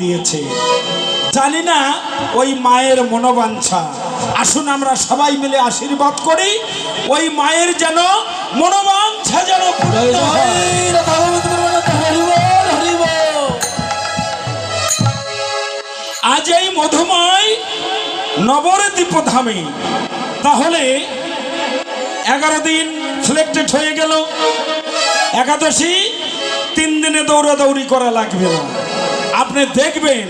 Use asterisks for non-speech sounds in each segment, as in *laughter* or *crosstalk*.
দিয়েছে। জানি না ওই মায়ের মনোবাঞ্ছা। আসুন আমরা সবাই মিলে আশীর্বাদ করি, ওই মায়ের যেন মনোবাঞ্ছা যেন আজ এই মধুময় নবরদ্বীপ ধামে তাহলে এগারো দিন সিলেক্টেড হয়ে গেল। একাদশী তিন দিনে দৌড়াদৌড়ি করা লাগবে না। আপনি দেখবেন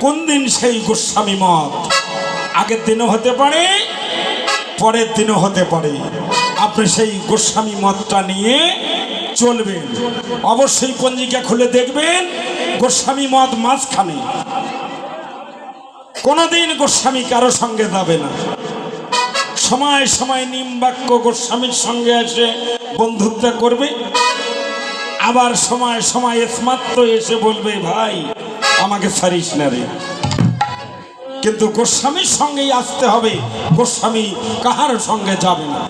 কোন দিন সেই গোস্বামী মত আগের দিনও হতে পারে, পরের দিনও হতে পারে। আপনি সেই গোস্বামী মতটা নিয়ে চলবেন। অবশ্যই পঞ্জিকা খুলে দেখবেন গোস্বামী মত মাঝখানে। কোনোদিন গোস্বামী কারও সঙ্গে যাবে না। সময় সময় নিমবাক্য গোস্বামীর সঙ্গে এসে বন্ধুত্ব করবে। আবার সময় সময় স্মাত্র এসে বলবে, ভাই, আমাকে ছাড়িস না রে। কিন্তু গোস্বামীর সঙ্গেই আসতে হবে। গোস্বামী কাহার সঙ্গে যাবে না।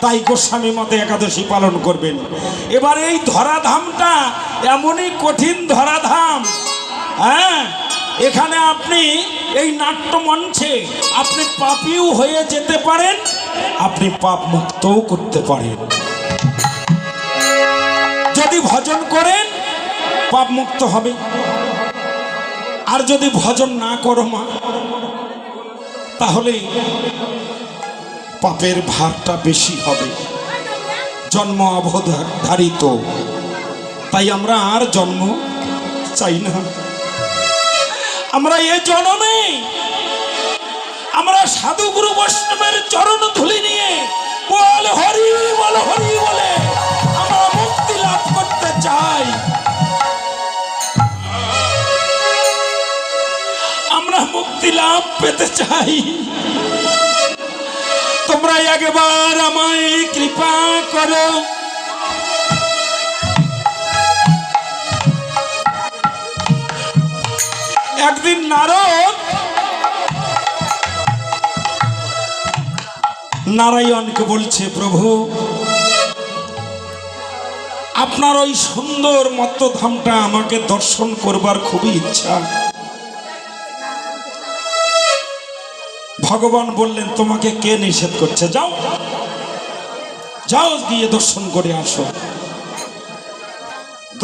তাই গোস্বামী মতে একাদশী পালন করবেন। এবার এই ধরাধামটা এমনই কঠিন ধরাধাম হ্যাঁ? এখানে আপনি এই নাট্যমঞ্চে আপনি পাপিও হয়ে যেতে পারেন, আপনি পাপ মুক্তও করতে পারেন। ভজন করেন পাপ মুক্ত হবে। আর যদি ভজন না করো মা, তাহলে পাপের ভারটা বেশি হবে। জন্ম অবধারিত। তাই আমরা আর জন্ম চাই না। আমরা এ জন্মে আমরা সাধু গুরু বৈষ্ণবের চরণ ধুলি নিয়ে বল হরি বল হরি বলে। লাভ পেতে চাই। তোমরা একবার আমায় কৃপা করো। একদিন নারদ নারায়ণকে বলছে, প্রভু, আপনার ওই সুন্দর মত্তধামটা আমাকে দর্শন করবার খুবই ইচ্ছা। ভগবান বললেন, তোমাকে কে নিষেধ করছে? যাও। যাও গিয়ে দর্শন করে আসো।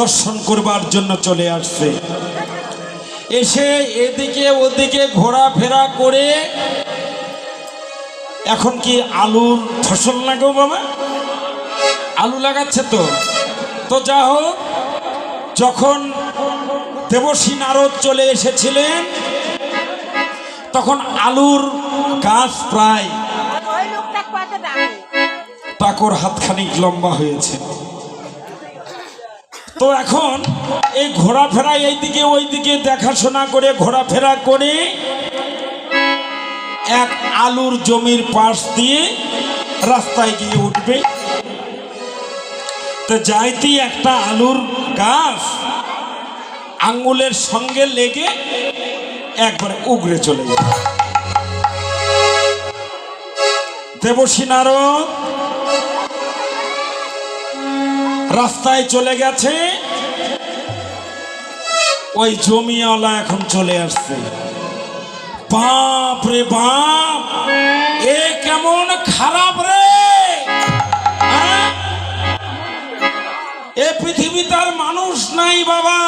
দর্শন করবার জন্য চলে আসছে। এসে এদিকে ওদিকে ঘোরাফেরা করে, এখন কি আলুর ফসল লাগাও বাবা? আলু লাগাচ্ছে তো। তো যা হোক, যখন দেবশ্রী নারদ চলে এসেছিলেন, তখন আলুর গাছ প্রায় টাকর হাতখানিক লম্বা হয়েছে। তো এখন এই ঘোরাফেরা এইদিকে ওইদিকে দেখাশোনা করে ঘোরাফেরা করে এক আলুর জমির পাশ দিয়ে রাস্তায় গিয়ে উঠবে। তো যাইতেই একটা আলুর গাছ আঙ্গুলের সঙ্গে লেগে একবারে উগড়ে চলে গেল দেবশী নারদ রাস্তায় চলে গেছে। ওই জমিওয়ালা এখন চলে আসছে। বাপ রে বাপ, এ কেমন খারাপ রে! হ্যাঁ? এ পৃথিবী তার মানুষ নাই বাবা।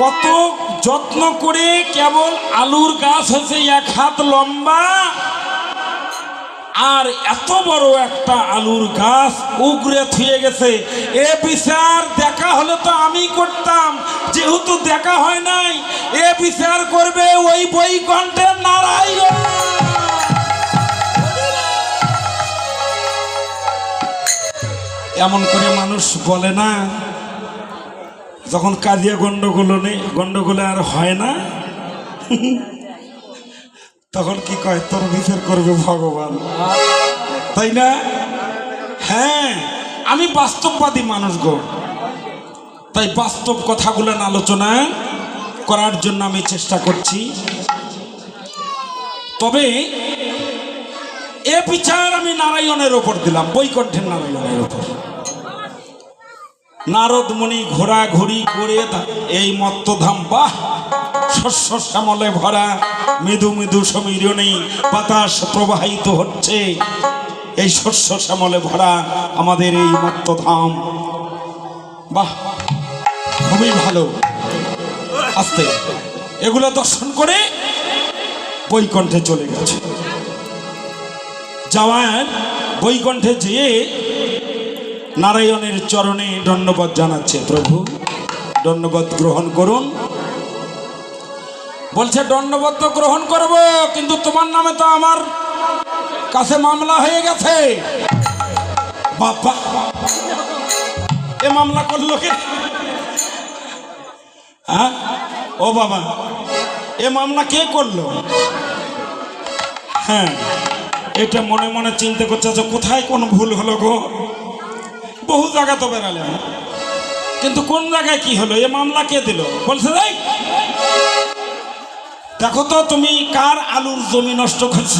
কত যত্ন করে কেবল আলুর গাছ হচ্ছে এক হাত লম্বা আর এত বড় একটা আলুর গাছ উগরে থুয়ে গেছে। এ বিচার দেখা হলে তো আমি করতাম, যেহেতু দেখা হয় নাই, এ বিচার করবে ওই বই কণ্ঠের নারায়ণ। এমন করে মানুষ বলে না, যখন কাজিয়া গন্ডগোল নেই গন্ডগোলে আর হয় না। *laughs* তখন কি কয়, তোর বিচার করবে ভগবান। তাই না? হ্যাঁ আমি বাস্তববাদী মানুষ গো। তাই বাস্তব কথাগুলো আলোচনা করার জন্য আমি চেষ্টা করছি। তবে এ বিচার আমি নারায়ণের ওপর দিলাম, বৈকণ্ঠের নারায়ণের ওপর নারদমণি ঘোরাঘুরি করে এই মত্তধাম, বাহ! শস্য শ্যামলে ভরা, মৃদু মৃদু সমীরণে বাতাস প্রবাহিত হচ্ছে। এই শস্য শ্যামলে ভরা আমাদের এই মত্তধাম বাহ, খুবই ভালো। আস্তে, এগুলো দর্শন করে বৈকণ্ঠে চলে গেছে। যাওয়ার বৈকণ্ঠে যেয়ে নারায়ণের চরণে ধন্যবাদ জানাচ্ছে প্রভু। দণ্ডবত গ্রহণ করুন। বলছে দণ্ডবত তো গ্রহণ করব, কিন্তু তোমার নামে তো আমার কাছে মামলা হয়ে গেছে। বাবা, এ মামলা করল কে? হ্যাঁ? ও বাবা, এ মামলা কে করল? হ্যাঁ এটা মনে মনে চিন্তা করছে যে কোথায় কোন ভুল হলো গো? বহু জায়গা তো বেড়ালাম কিন্তু কোন জায়গায় কি হলো? এ মামলা কে দিল? বলছে দেখ দেখো তো তুমি কার আলুর জমি নষ্ট করছ?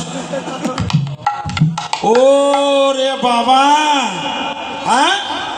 ও রে বাবা হ্যাঁ?